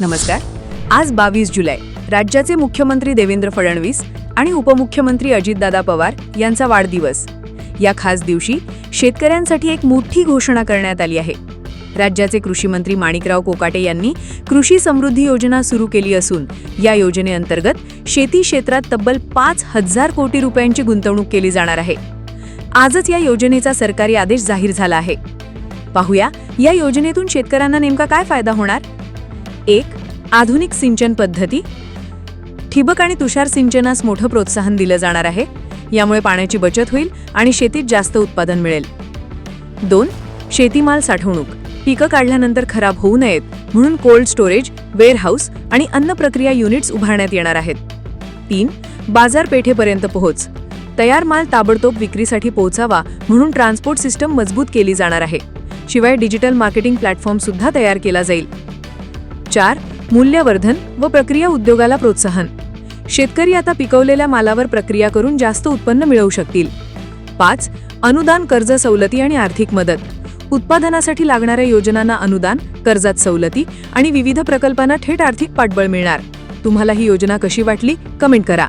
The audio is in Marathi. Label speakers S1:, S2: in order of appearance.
S1: नमस्कार. आज बावीस जुलै. राज्याचे मुख्यमंत्री देवेंद्र फडणवीस आणि उपमुख्यमंत्री अजितदादा पवार यांचा वाढदिवस. या खास दिवशी शेतकऱ्यांसाठी एक मोठी घोषणा करण्यात आली आहे. राज्याचे कृषी मंत्री माणिकराव कोकाटे यांनी कृषी समृद्धी योजना सुरू केली असून या योजनेअंतर्गत शेती क्षेत्रात तब्बल पाच हजार कोटी रुपयांची गुंतवणूक केली जाणार आहे. आजच या योजनेचा सरकारी आदेश जाहीर झाला आहे. पाहूया या योजनेतून शेतकऱ्यांना नेमका काय फायदा होणार? एक आधुनिक सिंचन पद्धती. ठिबक आणि तुषार सिंचनास मोठं प्रोत्साहन दिलं जाणार आहे. यामुळे पाण्याची बचत होईल आणि शेतीत जास्त उत्पादन मिळेल. दोन शेतीमाल साठवणूक. पिकं काढल्यानंतर खराब होऊ नयेत म्हणून कोल्ड स्टोरेज वेअरहाऊस आणि अन्न प्रक्रिया युनिट्स उभारण्यात येणार आहेत. तीन बाजारपेठेपर्यंत पोहोच. तयार माल ताबडतोब विक्रीसाठी पोहोचावा म्हणून ट्रान्सपोर्ट सिस्टम मजबूत केली जाणार आहे. शिवाय डिजिटल मार्केटिंग प्लॅटफॉर्म सुद्धा तयार केला जाईल. चार मूल्यवर्धन व प्रक्रिया उद्योगाला प्रोत्साहन. शेतकरी आता पिकवलेल्या मालावर प्रक्रिया करून जास्त उत्पन्न मिळवू शकतील. पाच अनुदान कर्ज सवलती आणि आर्थिक मदत. उत्पादनासाठी लागणाऱ्या योजनांना अनुदान कर्जात सवलती आणि विविध प्रकल्पांना थेट आर्थिक पाठबळ मिळणार. तुम्हाला ही योजना कशी वाटली? कमेंट करा.